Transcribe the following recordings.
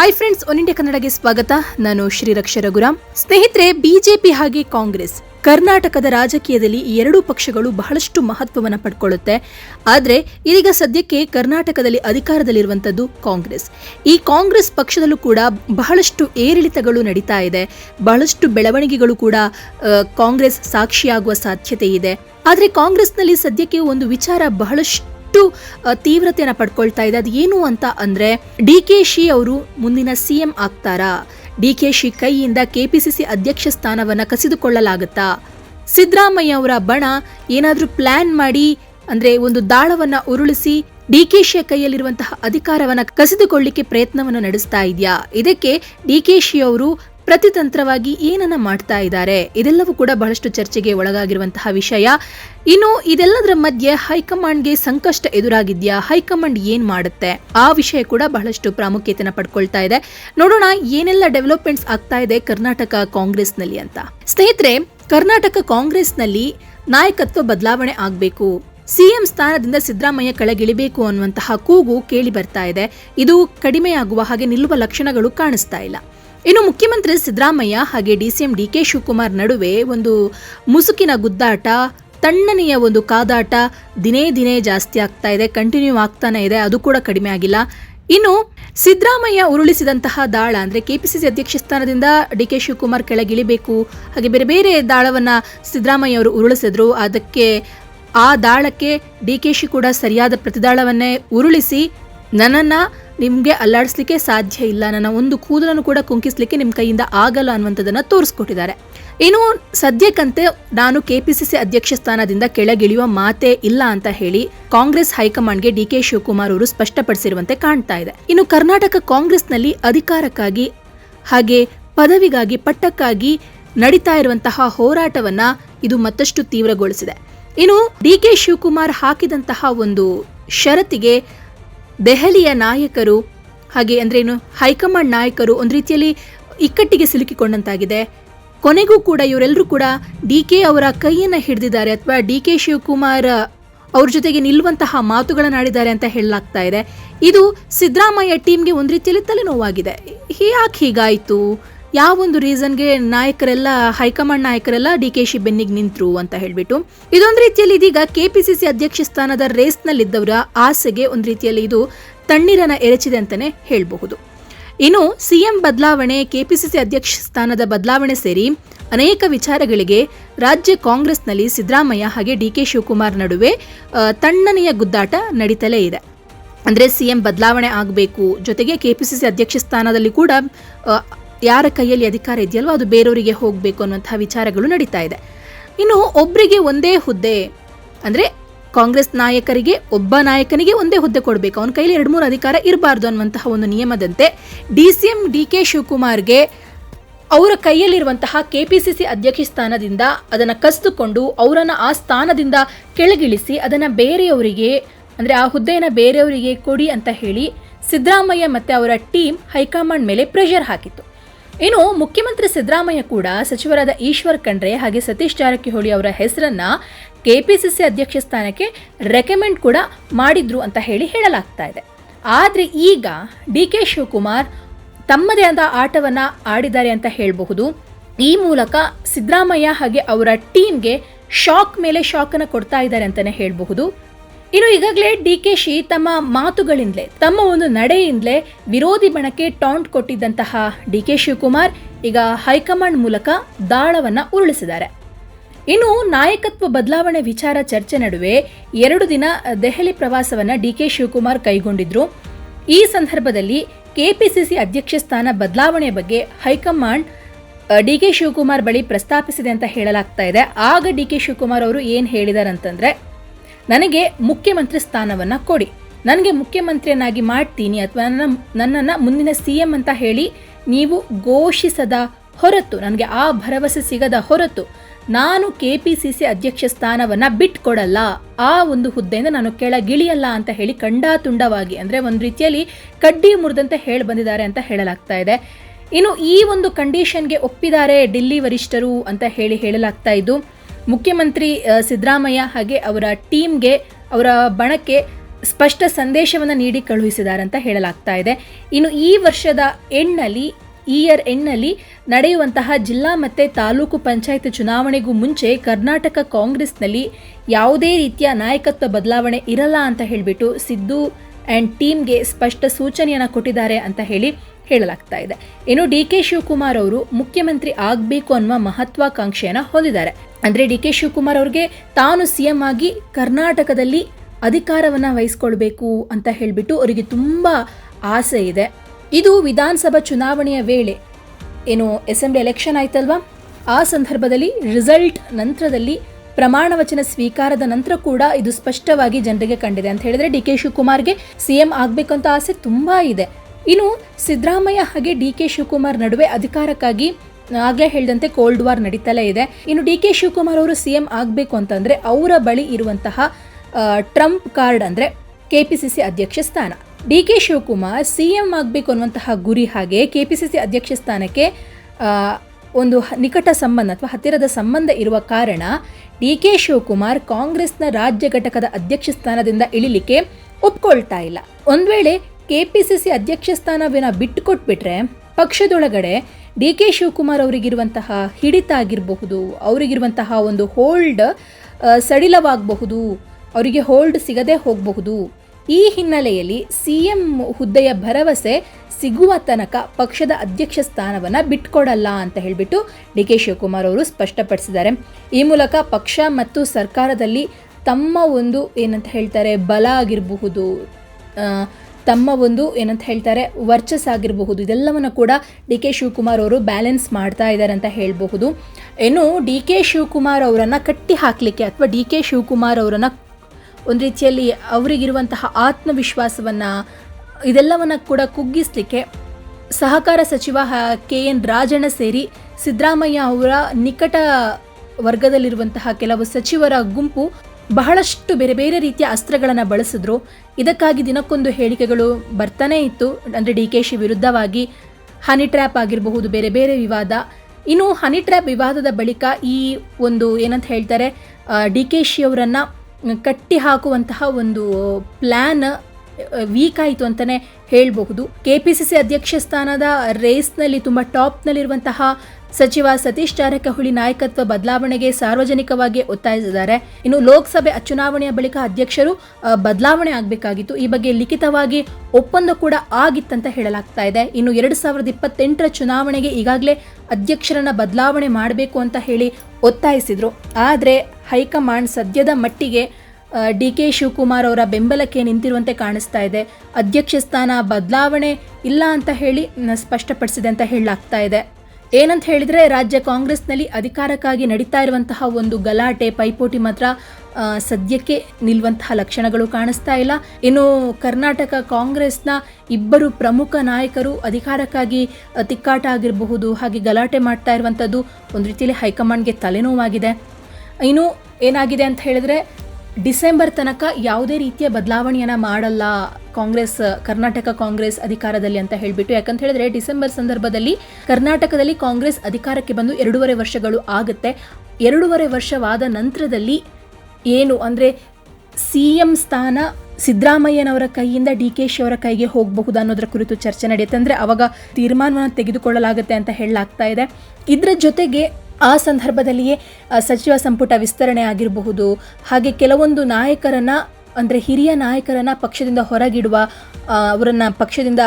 Hi friends one India ಕನ್ನಡಗೆ ಸ್ವಾಗತ. ನಾನು ಶ್ರೀರಕ್ಷ ರಘುರಾಮ್. ಸ್ನೇಹಿತರೆ ಬಿಜೆಪಿ ಹಾಗೆ ಕಾಂಗ್ರೆಸ್, ಕರ್ನಾಟಕದ ರಾಜಕೀಯದಲ್ಲಿ ಈ ಎರಡೂ ಪಕ್ಷಗಳು ಬಹಳಷ್ಟು ಮಹತ್ವವನ್ನು ಪಡ್ಕೊಳ್ಳುತ್ತೆ. ಆದರೆ, ಇದೀಗ ಸದ್ಯಕ್ಕೆ ಕರ್ನಾಟಕದಲ್ಲಿ ಅಧಿಕಾರದಲ್ಲಿರುವಂಥದ್ದು ಕಾಂಗ್ರೆಸ್. ಈ ಕಾಂಗ್ರೆಸ್ ಪಕ್ಷದಲ್ಲೂ ಕೂಡ ಬಹಳಷ್ಟು ಏರಿಳಿತಗಳು ನಡೀತಾ ಇದೆ. ಬಹಳಷ್ಟು ಬೆಳವಣಿಗೆಗಳು ಕೂಡ ಕಾಂಗ್ರೆಸ್ ಸಾಕ್ಷಿಯಾಗುವ ಸಾಧ್ಯತೆ ಇದೆ. ಆದರೆ ಕಾಂಗ್ರೆಸ್ನಲ್ಲಿ ಸದ್ಯಕ್ಕೆ ಒಂದು ವಿಚಾರ ಬಹಳಷ್ಟು ಎಷ್ಟು ತೀವ್ರತೆಯನ್ನು ಪಡ್ಕೊಳ್ತಾ ಇದೆ, ಅದು ಏನು ಅಂತ ಅಂದರೆ ಡಿ ಕೆ ಶಿ ಅವರು ಮುಂದಿನ ಸಿ ಎಂ ಆಗ್ತಾರಾ? ಡಿ ಕೆ ಶಿ ಕೈಯಿಂದ ಕೆಪಿಸಿಸಿ ಅಧ್ಯಕ್ಷ ಸ್ಥಾನವನ್ನು ಕಸಿದುಕೊಳ್ಳಲಾಗುತ್ತಾ? ಸಿದ್ದರಾಮಯ್ಯ ಅವರ ಬಣ ಏನಾದರೂ ಪ್ಲಾನ್ ಮಾಡಿ, ಅಂದರೆ ಒಂದು ದಾಳವನ್ನು ಉರುಳಿಸಿ ಡಿ ಕೆ ಶಿಯ ಕೈಯಲ್ಲಿರುವಂತಹ ಅಧಿಕಾರವನ್ನು ಕಸಿದುಕೊಳ್ಳಿಕ್ಕೆ ಪ್ರಯತ್ನವನ್ನು ನಡೆಸ್ತಾ ಇದೆಯಾ? ಇದಕ್ಕೆ ಡಿ ಕೆ ಶಿ ಅವರು ಪ್ರತಿತಂತ್ರವಾಗಿ ಏನನ್ನ ಮಾಡ್ತಾ ಇದ್ದಾರೆ? ಇದೆಲ್ಲವೂ ಕೂಡ ಬಹಳಷ್ಟು ಚರ್ಚೆಗೆ ಒಳಗಾಗಿರುವಂತಹ ವಿಷಯ. ಇನ್ನು ಇದೆಲ್ಲದರ ಮಧ್ಯೆ ಹೈಕಮಾಂಡ್ಗೆ ಸಂಕಷ್ಟ ಎದುರಾಗಿದ್ಯಾ? ಹೈಕಮಾಂಡ್ ಏನ್ ಮಾಡುತ್ತೆ? ಆ ವಿಷಯ ಕೂಡ ಬಹಳಷ್ಟು ಪ್ರಾಮುಖ್ಯತೆನ ಪಡ್ಕೊಳ್ತಾ ಇದೆ. ನೋಡೋಣ ಏನೆಲ್ಲ ಡೆವಲಪ್ಮೆಂಟ್ಸ್ ಆಗ್ತಾ ಇದೆ ಕರ್ನಾಟಕ ಕಾಂಗ್ರೆಸ್ನಲ್ಲಿ ಅಂತ. ಸ್ನೇಹಿತರೆ, ಕರ್ನಾಟಕ ಕಾಂಗ್ರೆಸ್ನಲ್ಲಿ ನಾಯಕತ್ವ ಬದಲಾವಣೆ ಆಗಬೇಕು. ಸಿಎಂ ಸ್ಥಾನದಿಂದ ಸಿದ್ದರಾಮಯ್ಯ ಕೆಳಗಿಳಿಬೇಕು ಅನ್ನುವಂತಹ ಕೂಗು ಕೇಳಿ ಬರ್ತಾ ಇದೆ. ಇದು ಕಡಿಮೆಯಾಗುವ ಹಾಗೆ ನಿಲ್ಲುವ ಲಕ್ಷಣಗಳು ಕಾಣಿಸ್ತಾ ಇಲ್ಲ. ಇನ್ನು ಮುಖ್ಯಮಂತ್ರಿ ಸಿದ್ದರಾಮಯ್ಯ ಹಾಗೆ ಡಿಸಿಎಂ ಡಿ ಕೆ ಶಿವಕುಮಾರ್ ನಡುವೆ ಒಂದು ಮುಸುಕಿನ ಗುದ್ದಾಟ, ತಣ್ಣನೆಯ ಒಂದು ಕಾದಾಟ ದಿನೇ ದಿನೇ ಜಾಸ್ತಿ ಆಗ್ತಾ ಇದೆ ಕಂಟಿನ್ಯೂ ಆಗ್ತಾನೆ ಇದೆ, ಅದು ಕೂಡ ಕಡಿಮೆ ಆಗಿಲ್ಲ. ಇನ್ನು ಸಿದ್ದರಾಮಯ್ಯ ಉರುಳಿಸಿದಂತಹ ದಾಳ ಅಂದ್ರೆ ಕೆಪಿಸಿಸಿ ಅಧ್ಯಕ್ಷ ಸ್ಥಾನದಿಂದ ಡಿ ಕೆ ಶಿವಕುಮಾರ್ ಕೆಳಗಿಳಿಬೇಕು, ಹಾಗೆ ಬೇರೆ ಬೇರೆ ದಾಳವನ್ನು ಸಿದ್ದರಾಮಯ್ಯ ಅವರು ಉರುಳಿಸಿದ್ರು, ಅದಕ್ಕೆ ಆ ದಾಳಕ್ಕೆ ಡಿ ಕೆ ಶಿ ಕೂಡ ಸರಿಯಾದ ಪ್ರತಿದಾಳವನ್ನೇ ಉರುಳಿಸಿ ನನ್ನನ್ನ ನಿಮಗೆ ಅಲ್ಲಾಡಿಸ್ಲಿಕ್ಕೆ ಸಾಧ್ಯ ಇಲ್ಲ. ನನ್ನ ಒಂದು ಕೂದಲನ್ನು ಕೂಡ ಕುಂಕಿಸ್ಲಿಕ್ಕೆ ನಿಮ್ಮ ಕೈಯಿಂದ ಆಗಲ್ಲ ಅನ್ನುವಂಥದ್ದನ್ನು ತೋರಿಸ್ಕೊಟ್ಟಿದ್ದಾರೆ. ಇನ್ನು ಸದ್ಯಕ್ಕಂತೆ ನಾನು ಕೆಪಿಸಿಸಿ ಅಧ್ಯಕ್ಷ ಸ್ಥಾನದಿಂದ ಕೆಳಗಿಳಿಯುವ ಮಾತೇ ಇಲ್ಲ ಅಂತ ಹೇಳಿ ಕಾಂಗ್ರೆಸ್ ಹೈಕಮಾಂಡ್ಗೆ ಡಿ ಕೆ ಶಿವಕುಮಾರ್ ಅವರು ಸ್ಪಷ್ಟಪಡಿಸಿರುವಂತೆ ಕಾಣ್ತಾ ಇದೆ. ಇನ್ನು ಕರ್ನಾಟಕ ಕಾಂಗ್ರೆಸ್ನಲ್ಲಿ ಅಧಿಕಾರಕ್ಕಾಗಿ ಹಾಗೆ ಪದವಿಗಾಗಿ ಪಟ್ಟಕ್ಕಾಗಿ ನಡೀತಾ ಇರುವಂತಹ ಹೋರಾಟವನ್ನ ಇದು ಮತ್ತಷ್ಟು ತೀವ್ರಗೊಳಿಸಿದೆ. ಇನ್ನು ಡಿ ಕೆ ಶಿವಕುಮಾರ್ ಹಾಕಿದಂತಹ ಒಂದು ಷರತ್ತಿಗೆ ದೆಹಲಿಯ ನಾಯಕರು ಹಾಗೆ ಅಂದ್ರೆ ಏನು ಹೈಕಮಾಂಡ್ ನಾಯಕರು ಒಂದು ರೀತಿಯಲ್ಲಿ ಇಕ್ಕಟ್ಟಿಗೆ ಸಿಲುಕಿಕೊಂಡಂತಾಗಿದೆ. ಕೊನೆಗೂ ಕೂಡ ಇವರೆಲ್ಲರೂ ಕೂಡ ಡಿ ಕೆ ಅವರ ಕೈಯನ್ನು ಹಿಡಿದಿದ್ದಾರೆ ಅಥವಾ ಡಿ ಕೆ ಶಿವಕುಮಾರ್ ಅವ್ರ ಜೊತೆಗೆ ನಿಲ್ಲುವಂತಹ ಮಾತುಗಳನ್ನು ಆಡಿದ್ದಾರೆ ಅಂತ ಹೇಳಲಾಗ್ತಾ ಇದೆ. ಇದು ಸಿದ್ದರಾಮಯ್ಯ ಟೀಮ್ಗೆ ಒಂದು ರೀತಿಯಲ್ಲಿ ತಲೆನೋವಾಗಿದೆ. ಯಾಕೆ ಹೀಗಾಯಿತು. ಯಾವೊಂದು ರೀಸನ್ಗೆ ನಾಯಕರೆಲ್ಲ, ಹೈಕಮಾಂಡ್ ನಾಯಕರೆಲ್ಲ ಡಿ ಕೆ ಶಿ ಬೆನ್ನಿಗೆ ನಿಂತರು ಅಂತ ಹೇಳ್ಬಿಟ್ಟು. ಇದೊಂದು ರೀತಿಯಲ್ಲಿ ಇದೀಗ ಕೆಪಿಸಿಸಿ ಅಧ್ಯಕ್ಷ ಸ್ಥಾನದ ರೇಸ್ನಲ್ಲಿದ್ದವರ ಆಸೆಗೆ ಒಂದು ರೀತಿಯಲ್ಲಿ ಇದು ತಣ್ಣೀರನ್ನ ಎರಚಿದೆ ಅಂತಾನೆ ಹೇಳಬಹುದು. ಇನ್ನು ಸಿಎಂ ಬದಲಾವಣೆ ಕೆಪಿಸಿಸಿ ಅಧ್ಯಕ್ಷ ಸ್ಥಾನದ ಬದಲಾವಣೆ ಸೇರಿ ಅನೇಕ ವಿಚಾರಗಳಿಗೆ ರಾಜ್ಯ ಕಾಂಗ್ರೆಸ್ನಲ್ಲಿ ಸಿದ್ದರಾಮಯ್ಯ ಹಾಗೆ ಡಿ ಕೆ ಶಿವಕುಮಾರ್ ನಡುವೆ ತಣ್ಣನೆಯ ಗುದ್ದಾಟ ನಡೀತಲೇ ಇದೆ. ಅಂದ್ರೆ ಸಿಎಂ ಬದಲಾವಣೆ ಆಗಬೇಕು, ಜೊತೆಗೆ ಕೆಪಿಸಿಸಿ ಅಧ್ಯಕ್ಷ ಸ್ಥಾನದಲ್ಲಿ ಕೂಡ ಯಾರ ಕೈಯಲ್ಲಿ ಅಧಿಕಾರ ಇದೆಯಲ್ವೋ, ಅದು ಬೇರೆಯವರಿಗೆ ಹೋಗಬೇಕು ಅನ್ನುವಂತಹ ವಿಚಾರಗಳು ನಡೀತಾ ಇದೆ. ಇನ್ನು ಒಬ್ಬರಿಗೆ ಒಂದೇ ಹುದ್ದೆ, ಅಂದರೆ ಕಾಂಗ್ರೆಸ್ ನಾಯಕರಿಗೆ, ಒಬ್ಬ ನಾಯಕನಿಗೆ ಒಂದೇ ಹುದ್ದೆ ಕೊಡಬೇಕು. ಅವನ ಕೈಯಲ್ಲಿ ಎರಡು ಮೂರು ಅಧಿಕಾರ ಇರಬಾರ್ದು ಅನ್ನುವಂತಹ ಒಂದು ನಿಯಮದಂತೆ D C M D K ಶಿವಕುಮಾರ್ಗೆ ಅವರ ಕೈಯಲ್ಲಿರುವಂತಹ ಕೆ ಪಿ ಸಿ ಸಿ ಅಧ್ಯಕ್ಷ ಸ್ಥಾನದಿಂದ ಅದನ್ನು ಕಸಿದುಕೊಂಡು ಅವರನ್ನು ಆ ಸ್ಥಾನದಿಂದ ಕೆಳಗಿಳಿಸಿ ಅದನ್ನು ಬೇರೆಯವರಿಗೆ, ಅಂದರೆ ಆ ಹುದ್ದೆಯನ್ನು ಬೇರೆಯವರಿಗೆ ಕೊಡಿ ಅಂತ ಹೇಳಿ ಸಿದ್ದರಾಮಯ್ಯ ಮತ್ತು ಅವರ ಟೀಮ್ ಹೈಕಮಾಂಡ್ ಮೇಲೆ ಪ್ರೆಷರ್ ಹಾಕಿತ್ತು. ಇನ್ನು ಮುಖ್ಯಮಂತ್ರಿ ಸಿದ್ದರಾಮಯ್ಯ ಕೂಡ ಸಚಿವರಾದ ಈಶ್ವರ್ ಖಂಡ್ರೆ ಹಾಗೆ ಸತೀಶ್ ಜಾರಕಿಹೊಳಿ ಅವರ ಹೆಸರನ್ನ ಕೆಪಿಸಿಸಿ ಅಧ್ಯಕ್ಷ ಸ್ಥಾನಕ್ಕೆ ರೆಕಮೆಂಡ್ ಕೂಡ ಮಾಡಿದ್ರು ಅಂತ ಹೇಳಿ ಹೇಳಲಾಗ್ತಾ ಇದೆ. ಆದರೆ ಈಗ ಡಿ ಕೆ ಶಿವಕುಮಾರ್ ತಮ್ಮದೇ ಆದ ಆಟವನ್ನ ಆಡಿದ್ದಾರೆ ಅಂತ ಹೇಳಬಹುದು. ಈ ಮೂಲಕ ಸಿದ್ದರಾಮಯ್ಯ ಹಾಗೆ ಅವರ ಟೀಮ್ಗೆ ಶಾಕ್ ಮೇಲೆ ಶಾಕ್ ಅನ್ನ ಕೊಡ್ತಾ ಇದ್ದಾರೆ ಅಂತಾನೆ ಹೇಳಬಹುದು. ಇನ್ನು ಈಗಾಗಲೇ ಡಿ ಕೆ ಶಿ ತಮ್ಮ ಮಾತುಗಳಿಂದಲೇ, ತಮ್ಮ ಒಂದು ನಡೆಯಿಂದಲೇ ವಿರೋಧಿ ಬಣಕ್ಕೆ ಟಾಂಟ್ ಕೊಟ್ಟಿದ್ದಂತಹ ಡಿ ಕೆ ಶಿವಕುಮಾರ್ ಈಗ ಹೈಕಮಾಂಡ್ ಮೂಲಕ ದಾಳವನ್ನ ಉರುಳಿಸಿದ್ದಾರೆ. ಇನ್ನು ನಾಯಕತ್ವ ಬದಲಾವಣೆ ವಿಚಾರ ಚರ್ಚೆ ನಡುವೆ ಎರಡು ದಿನ ದೆಹಲಿ ಪ್ರವಾಸವನ್ನ ಡಿ ಕೆ ಶಿವಕುಮಾರ್ ಕೈಗೊಂಡಿದ್ರು. ಈ ಸಂದರ್ಭದಲ್ಲಿ ಕೆಪಿಸಿಸಿ ಅಧ್ಯಕ್ಷ ಸ್ಥಾನ ಬದಲಾವಣೆ ಬಗ್ಗೆ ಹೈಕಮಾಂಡ್ ಡಿ ಕೆ ಶಿವಕುಮಾರ್ ಬಳಿ ಪ್ರಸ್ತಾಪಿಸಿದೆ ಅಂತ ಹೇಳಲಾಗ್ತಾ ಇದೆ. ಆಗ ಡಿ ಕೆ ಶಿವಕುಮಾರ್ ಅವರು ಏನು ಹೇಳಿದಾರಂತಂದ್ರೆ ನನಗೆ ಮುಖ್ಯಮಂತ್ರಿ ಸ್ಥಾನವನ್ನು ಕೊಡಿ. ನನಗೆ ಮುಖ್ಯಮಂತ್ರಿಯನ್ನಾಗಿ ಮಾಡ್ತೀನಿ ಅಥವಾ ನನ್ನ ನನ್ನನ್ನು ಮುಂದಿನ ಸಿ ಎಂ ಅಂತ ಹೇಳಿ ನೀವು ಘೋಷಿಸದ ಹೊರತು, ನನಗೆ ಆ ಭರವಸೆ ಸಿಗದ ಹೊರತು ನಾನು ಕೆ ಪಿ ಸಿ ಸಿ ಅಧ್ಯಕ್ಷ ಸ್ಥಾನವನ್ನು ಬಿಟ್ಕೊಡಲ್ಲ. ಆ ಒಂದು ಹುದ್ದೆಯಿಂದ ನಾನು ಕೆಳಗಿಳಿಯಲ್ಲ ಅಂತ ಹೇಳಿ ಖಂಡಾತುಂಡವಾಗಿ, ಅಂದರೆ ಒಂದು ರೀತಿಯಲ್ಲಿ ಕಡ್ಡಿ ಮುರಿದಂತೆ ಹೇಳಿ ಬಂದಿದ್ದಾರೆ ಅಂತ ಹೇಳಲಾಗ್ತಾ ಇದೆ. ಇನ್ನು ಈ ಒಂದು ಕಂಡೀಷನ್ಗೆ ಒಪ್ಪಿದ್ದಾರೆ ಡಿಲ್ಲಿ ವರಿಷ್ಠರು ಅಂತ ಹೇಳಿ ಹೇಳಲಾಗ್ತಾ ಇದ್ದು ಮುಖ್ಯಮಂತ್ರಿ ಸಿದ್ದರಾಮಯ್ಯ ಹಾಗೆ ಅವರ ಟೀಮ್ಗೆ, ಅವರ ಬಣಕ್ಕೆ ಸ್ಪಷ್ಟ ಸಂದೇಶವನ್ನು ನೀಡಿ ಕಳುಹಿಸಿದ್ದಾರೆ ಅಂತ ಹೇಳಲಾಗ್ತಾ ಇದೆ. ಇನ್ನು ಈ ವರ್ಷದ ಎಂಡ್ನಲ್ಲಿ ಇಯರ್ ಎಂಡ್ನಲ್ಲಿ ನಡೆಯುವಂತಹ ಜಿಲ್ಲಾ ಮತ್ತು ತಾಲೂಕು ಪಂಚಾಯತ್ ಚುನಾವಣೆಗೂ ಮುಂಚೆ ಕರ್ನಾಟಕ ಕಾಂಗ್ರೆಸ್ನಲ್ಲಿ ಯಾವುದೇ ರೀತಿಯ ನಾಯಕತ್ವ ಬದಲಾವಣೆ ಇರಲ್ಲ ಅಂತ ಹೇಳಿಬಿಟ್ಟು ಸಿದ್ದು ಆ್ಯಂಡ್ ಟೀಮ್ಗೆ ಸ್ಪಷ್ಟ ಸೂಚನೆಯನ್ನು ಕೊಟ್ಟಿದ್ದಾರೆ ಅಂತ ಹೇಳಿ ಹೇಳಲಾಗ್ತಾ ಇದೆ. ಇನ್ನು ಡಿ ಕೆ ಶಿವಕುಮಾರ್ ಅವರು ಮುಖ್ಯಮಂತ್ರಿ ಆಗಬೇಕು ಅನ್ನುವ ಮಹತ್ವಾಕಾಂಕ್ಷೆಯನ್ನು ಹೊಂದಿದ್ದಾರೆ. ಅಂದರೆ ಡಿ ಕೆ ಶಿವಕುಮಾರ್ ಅವ್ರಿಗೆ ತಾನು ಸಿ ಎಂ ಆಗಿ ಕರ್ನಾಟಕದಲ್ಲಿ ಅಧಿಕಾರವನ್ನು ವಹಿಸ್ಕೊಳ್ಬೇಕು ಅಂತ ಹೇಳಿಬಿಟ್ಟು ಅವರಿಗೆ ತುಂಬ ಆಸೆ ಇದೆ. ಇದು ವಿಧಾನಸಭಾ ಚುನಾವಣೆಯ ವೇಳೆ ಏನು ಅಸೆಂಬ್ಲಿ ಎಲೆಕ್ಷನ್ ಆಯ್ತಲ್ವಾ? ಆ ಸಂದರ್ಭದಲ್ಲಿ ರಿಸಲ್ಟ್ ನಂತರದಲ್ಲಿ ಪ್ರಮಾಣ ವಚನ ಸ್ವೀಕಾರದ ನಂತರ ಕೂಡ ಇದು ಸ್ಪಷ್ಟವಾಗಿ ಜನರಿಗೆ ಕಂಡಿದೆ ಅಂತ ಹೇಳಿದ್ರೆ ಡಿ ಕೆ ಶಿವಕುಮಾರ್ಗೆ ಸಿ ಎಂ ಆಗಬೇಕಂತ ಆಸೆ ತುಂಬಾ ಇದೆ. ಇನ್ನು ಸಿದ್ದರಾಮಯ್ಯ ಹಾಗೆ ಡಿ ಕೆ ಶಿವಕುಮಾರ್ ನಡುವೆ ಅಧಿಕಾರಕ್ಕಾಗಿ ಆಗಲೇ ಹೇಳಿದಂತೆ ಕೋಲ್ಡ್ ವಾರ್ ನಡೀತಲೇ ಇದೆ. ಇನ್ನು ಡಿ ಕೆ ಶಿವಕುಮಾರ್ ಅವರು ಸಿ ಎಂ ಆಗಬೇಕು ಅಂತಂದ್ರೆ ಅವರ ಬಳಿ ಇರುವಂತಹ ಟ್ರಂಪ್ ಕಾರ್ಡ್ ಅಂದ್ರೆ ಸಿ ಅಧ್ಯಕ್ಷ ಸ್ಥಾನ. D K Shivakumar C M ಆಗಬೇಕು ಅನ್ನುವಂತಹ ಗುರಿ ಹಾಗೆ ಕೆಪಿಸಿಸಿ ಅಧ್ಯಕ್ಷ ಸ್ಥಾನಕ್ಕೆ ಒಂದು ನಿಕಟ ಸಂಬಂಧ ಅಥವಾ ಹತ್ತಿರದ ಸಂಬಂಧ ಇರುವ ಕಾರಣ ಡಿ ಕೆ ಶಿವಕುಮಾರ್ ಕಾಂಗ್ರೆಸ್ನ ರಾಜ್ಯ ಘಟಕದ ಅಧ್ಯಕ್ಷ ಸ್ಥಾನದಿಂದ ಇಳಿಲಿಕ್ಕೆ ಒಪ್ಕೊಳ್ತಾ ಇಲ್ಲ. ಒಂದ್ ವೇಳೆ ಕೆಪಿಸಿಸಿ ಅಧ್ಯಕ್ಷ ಸ್ಥಾನವೇನ ಬಿಟ್ಟುಕೊಟ್ಬಿಟ್ರೆ ಪಕ್ಷದೊಳಗಡೆ ಡಿ ಕೆ ಶಿವಕುಮಾರ್ ಅವರಿಗಿರುವಂತಹ ಹಿಡಿತ ಆಗಿರಬಹುದು ಅವರಿಗಿರುವಂತಹ ಒಂದು ಹೋಲ್ಡ್ ಸಡಿಲವಾಗಬಹುದು, ಅವರಿಗೆ ಹೋಲ್ಡ್ ಸಿಗದೆ ಹೋಗಬಹುದು. ಈ ಹಿನ್ನೆಲೆಯಲ್ಲಿ ಸಿಎಂ ಹುದ್ದೆಯ ಭರವಸೆ ಸಿಗುವ ತನಕ ಪಕ್ಷದ ಅಧ್ಯಕ್ಷ ಸ್ಥಾನವನ್ನ ಬಿಟ್ಕೊಡಲ್ಲ ಅಂತ ಹೇಳಿಬಿಟ್ಟು ಡಿ ಕೆ ಶಿವಕುಮಾರ್ ಅವರು ಸ್ಪಷ್ಟಪಡಿಸಿದ್ದಾರೆ. ಈ ಮೂಲಕ ಪಕ್ಷ ಮತ್ತು ಸರ್ಕಾರದಲ್ಲಿ ತಮ್ಮ ಒಂದು ಏನಂತ ಹೇಳ್ತಾರೆ, ಬಲ ಆಗಿರಬಹುದು. ತಮ್ಮ ಒಂದು ಏನಂತ ಹೇಳ್ತಾರೆ, ವರ್ಚಸ್ ಆಗಿರಬಹುದು. ಇದೆಲ್ಲವನ್ನು ಕೂಡ ಡಿ ಕೆ ಶಿವಕುಮಾರ್ ಅವರು ಬ್ಯಾಲೆನ್ಸ್ ಮಾಡ್ತಾ ಇದ್ದಾರೆ ಅಂತ ಹೇಳಬಹುದು. ಏನು ಡಿ ಕೆ ಶಿವಕುಮಾರ್ ಅವರನ್ನು ಕಟ್ಟಿ ಹಾಕಲಿಕ್ಕೆ ಅಥವಾ ಡಿ ಕೆ ಶಿವಕುಮಾರ್ ಅವರನ್ನು ಒಂದು ರೀತಿಯಲ್ಲಿ ಅವರಿಗಿರುವಂತಹ ಆತ್ಮವಿಶ್ವಾಸವನ್ನು, ಇದೆಲ್ಲವನ್ನು ಕೂಡ ಕುಗ್ಗಿಸಲಿಕ್ಕೆ ಸಹಕಾರ ಸಚಿವ ಕೆ ಎನ್ ರಾಜಣ್ಣ ಸೇರಿ ಸಿದ್ದರಾಮಯ್ಯ ಅವರ ನಿಕಟ ವರ್ಗದಲ್ಲಿರುವಂತಹ ಕೆಲವು ಸಚಿವರ ಗುಂಪು ಬಹಳಷ್ಟು ಬೇರೆ ಬೇರೆ ರೀತಿಯ ಅಸ್ತ್ರಗಳನ್ನು ಬಳಸಿದ್ರು. ಇದಕ್ಕಾಗಿ ದಿನಕ್ಕೊಂದು ಹೇಳಿಕೆಗಳು ಬರ್ತಾನೇ ಇತ್ತು. ಅಂದರೆ ಡಿ ಕೆ ಶಿ ವಿರುದ್ಧವಾಗಿ ಹನಿ ಟ್ರ್ಯಾಪ್ ಆಗಿರಬಹುದು, ಬೇರೆ ಬೇರೆ ವಿವಾದ. ಇನ್ನು ಹನಿ ಟ್ರ್ಯಾಪ್ ವಿವಾದದ ಬಳಿಕ ಈ ಒಂದು ಏನಂತ ಹೇಳ್ತಾರೆ ಡಿ ಕೆ ಶಿ ಅವರನ್ನು ಕಟ್ಟಿ ಹಾಕುವಂತಹ ಒಂದು ಪ್ಲ್ಯಾನ್ ವೀಕ್ ಆಯಿತು ಅಂತಲೇ ಹೇಳಬಹುದು. ಕೆ ಪಿ ಸಿ ಸಿ ಅಧ್ಯಕ್ಷ ಸ್ಥಾನದ ರೇಸ್ನಲ್ಲಿ, ತುಂಬ ಟಾಪ್ನಲ್ಲಿರುವಂತಹ ಸಚಿವ ಸತೀಶ್ ಜಾರಕಿಹೊಳಿ ನಾಯಕತ್ವ ಬದಲಾವಣೆಗೆ ಸಾರ್ವಜನಿಕವಾಗಿ ಒತ್ತಾಯಿಸಿದ್ದಾರೆ. ಇನ್ನು ಲೋಕಸಭೆ ಚುನಾವಣೆಯ ಬಳಿಕ ಅಧ್ಯಕ್ಷರು ಬದಲಾವಣೆ ಆಗಬೇಕಾಗಿತ್ತು. ಈ ಬಗ್ಗೆ ಲಿಖಿತವಾಗಿ ಒಪ್ಪಂದ ಕೂಡ ಆಗಿತ್ತಂತ ಹೇಳಲಾಗ್ತಾ ಇದೆ. ಇನ್ನು ಎರಡು ಸಾವಿರದ ಇಪ್ಪತ್ತೆಂಟರ ಚುನಾವಣೆಗೆ ಈಗಾಗಲೇ ಅಧ್ಯಕ್ಷರನ್ನ ಬದಲಾವಣೆ ಮಾಡಬೇಕು ಅಂತ ಹೇಳಿ ಒತ್ತಾಯಿಸಿದ್ರು. ಆದರೆ ಹೈಕಮಾಂಡ್ ಸದ್ಯದ ಮಟ್ಟಿಗೆ ಡಿ ಕೆ ಶಿವಕುಮಾರ್ ಅವರ ಬೆಂಬಲಕ್ಕೆ ನಿಂತಿರುವಂತೆ ಕಾಣಿಸ್ತಾ ಇದೆ. ಅಧ್ಯಕ್ಷ ಸ್ಥಾನ ಬದಲಾವಣೆ ಇಲ್ಲ ಅಂತ ಹೇಳಿ ಸ್ಪಷ್ಟಪಡಿಸಿದೆ ಅಂತ ಹೇಳಲಾಗ್ತಾ ಇದೆ. ಏನಂತ ಹೇಳಿದ್ರೆ ರಾಜ್ಯ ಕಾಂಗ್ರೆಸ್ನಲ್ಲಿ ಅಧಿಕಾರಕ್ಕಾಗಿ ನಡೀತಾ ಇರುವಂತಹ ಒಂದು ಗಲಾಟೆ, ಪೈಪೋಟಿ ಮಾತ್ರ ಸದ್ಯಕ್ಕೆ ನಿಲ್ಲುವಂತಹ ಲಕ್ಷಣಗಳು ಕಾಣಿಸ್ತಾ ಇಲ್ಲ. ಇನ್ನು ಕರ್ನಾಟಕ ಕಾಂಗ್ರೆಸ್ನ ಇಬ್ಬರು ಪ್ರಮುಖ ನಾಯಕರು ಅಧಿಕಾರಕ್ಕಾಗಿ ತಿಕ್ಕಾಟ ಆಗಿರಬಹುದು ಹಾಗೆ ಗಲಾಟೆ ಮಾಡ್ತಾ ಇರುವಂಥದ್ದು ಒಂದು ರೀತಿಯಲ್ಲಿ ಹೈಕಮಾಂಡ್ಗೆ ತಲೆನೋವಾಗಿದೆ. ಇನ್ನು ಏನಾಗಿದೆ ಅಂತ ಹೇಳಿದ್ರೆ ಡಿಸೆಂಬರ್ ತನಕ ಯಾವುದೇ ರೀತಿಯ ಬದಲಾವಣೆಯನ್ನು ಮಾಡಲ್ಲ. ಕಾಂಗ್ರೆಸ್ ಕರ್ನಾಟಕ ಕಾಂಗ್ರೆಸ್ ಅಧಿಕಾರದಲ್ಲಿ ಅಂತ ಹೇಳಿಬಿಟ್ಟು, ಯಾಕಂತ ಹೇಳಿದ್ರೆ ಡಿಸೆಂಬರ್ ಸಂದರ್ಭದಲ್ಲಿ ಕರ್ನಾಟಕದಲ್ಲಿ ಕಾಂಗ್ರೆಸ್ ಅಧಿಕಾರಕ್ಕೆ ಬಂದು ಎರಡೂವರೆ ವರ್ಷಗಳು ಆಗುತ್ತೆ. ಎರಡೂವರೆ ವರ್ಷವಾದ ನಂತರದಲ್ಲಿ ಏನು ಅಂದರೆ ಸಿ ಎಂ ಸ್ಥಾನ ಸಿದ್ದರಾಮಯ್ಯನವರ ಕೈಯಿಂದ ಡಿ ಕೆ ಶಿ ಅವರ ಕೈಗೆ ಹೋಗಬಹುದು ಅನ್ನೋದರ ಕುರಿತು ಚರ್ಚೆ ನಡೆಯುತ್ತೆ. ಅಂದರೆ ಅವಾಗ ತೀರ್ಮಾನವನ್ನು ತೆಗೆದುಕೊಳ್ಳಲಾಗುತ್ತೆ ಅಂತ ಹೇಳಲಾಗ್ತಾ ಇದೆ. ಇದರ ಜೊತೆಗೆ ಆ ಸಂದರ್ಭದಲ್ಲಿಯೇ ಸಚಿವ ಸಂಪುಟ ವಿಸ್ತರಣೆ ಆಗಿರಬಹುದು. ಹಾಗೆ ಕೆಲವೊಂದು ನಾಯಕರನ್ನ ಅಂದರೆ ಹಿರಿಯ ನಾಯಕರನ್ನು ಪಕ್ಷದಿಂದ ಹೊರಗಿಡುವ ಅವರನ್ನು ಪಕ್ಷದಿಂದ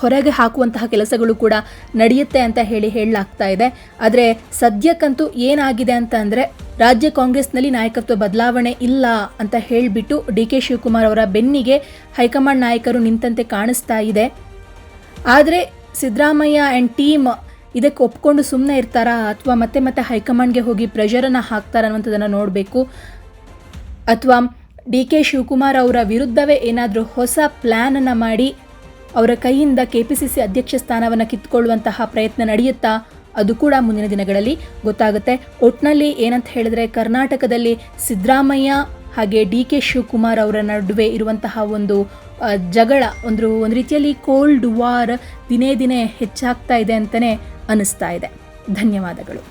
ಹೊರಗೆ ಹಾಕುವಂತಹ ಕೆಲಸಗಳು ಕೂಡ ನಡೆಯುತ್ತೆ ಅಂತ ಹೇಳಿ ಹೇಳಲಾಗ್ತಾ ಇದೆ. ಆದರೆ ಸದ್ಯಕ್ಕಂತೂ ಏನಾಗಿದೆ ಅಂತ ಅಂದರೆ ರಾಜ್ಯ ಕಾಂಗ್ರೆಸ್ನಲ್ಲಿ ನಾಯಕತ್ವ ಬದಲಾವಣೆ ಇಲ್ಲ ಅಂತ ಹೇಳಿಬಿಟ್ಟು ಡಿ ಕೆ ಶಿವಕುಮಾರ್ ಅವರ ಬೆನ್ನಿಗೆ ಹೈಕಮಾಂಡ್ ನಾಯಕರು ನಿಂತಂತೆ ಕಾಣಿಸ್ತಾ ಇದೆ. ಆದರೆ ಸಿದ್ದರಾಮಯ್ಯ ಆ್ಯಂಡ್ ಟೀಮ್ ಇದಕ್ಕೆ ಒಪ್ಕೊಂಡು ಸುಮ್ಮನೆ ಇರ್ತಾರಾ? ಅಥವಾ ಮತ್ತೆ ಮತ್ತೆ ಹೈಕಮಾಂಡ್ಗೆ ಹೋಗಿ ಪ್ರೆಷರನ್ನು ಹಾಕ್ತಾರ ಅನ್ನುವಂಥದ್ದನ್ನು ನೋಡಬೇಕು. ಅಥವಾ ಡಿ ಕೆ ಶಿವಕುಮಾರ್ ಅವರ ವಿರುದ್ಧವೇ ಏನಾದರೂ ಹೊಸ ಪ್ಲ್ಯಾನನ್ನು ಮಾಡಿ ಅವರ ಕೈಯಿಂದ ಕೆ ಪಿ ಸಿ ಸಿ ಅಧ್ಯಕ್ಷ ಸ್ಥಾನವನ್ನು ಕಿತ್ಕೊಳ್ಳುವಂತಹ ಪ್ರಯತ್ನ ನಡೆಯುತ್ತಾ? ಅದು ಕೂಡ ಮುಂದಿನ ದಿನಗಳಲ್ಲಿ ಗೊತ್ತಾಗುತ್ತೆ. ಒಟ್ನಲ್ಲಿ ಏನಂತ ಹೇಳಿದ್ರೆ ಕರ್ನಾಟಕದಲ್ಲಿ ಸಿದ್ದರಾಮಯ್ಯ ಹಾಗೆ ಡಿ ಕೆ ಶಿವಕುಮಾರ್ ಅವರ ನಡುವೆ ಇರುವಂತಹ ಒಂದು ಜಗಳ, ಒಂದು ಒಂದು ರೀತಿಯಲ್ಲಿ ಕೋಲ್ಡ್ ವಾರ್ ದಿನೇ ದಿನೇ ಹೆಚ್ಚಾಗ್ತಾ ಇದೆ ಅಂತಲೇ ಅನ್ನಿಸ್ತಾ ಇದೆ. ಧನ್ಯವಾದಗಳು.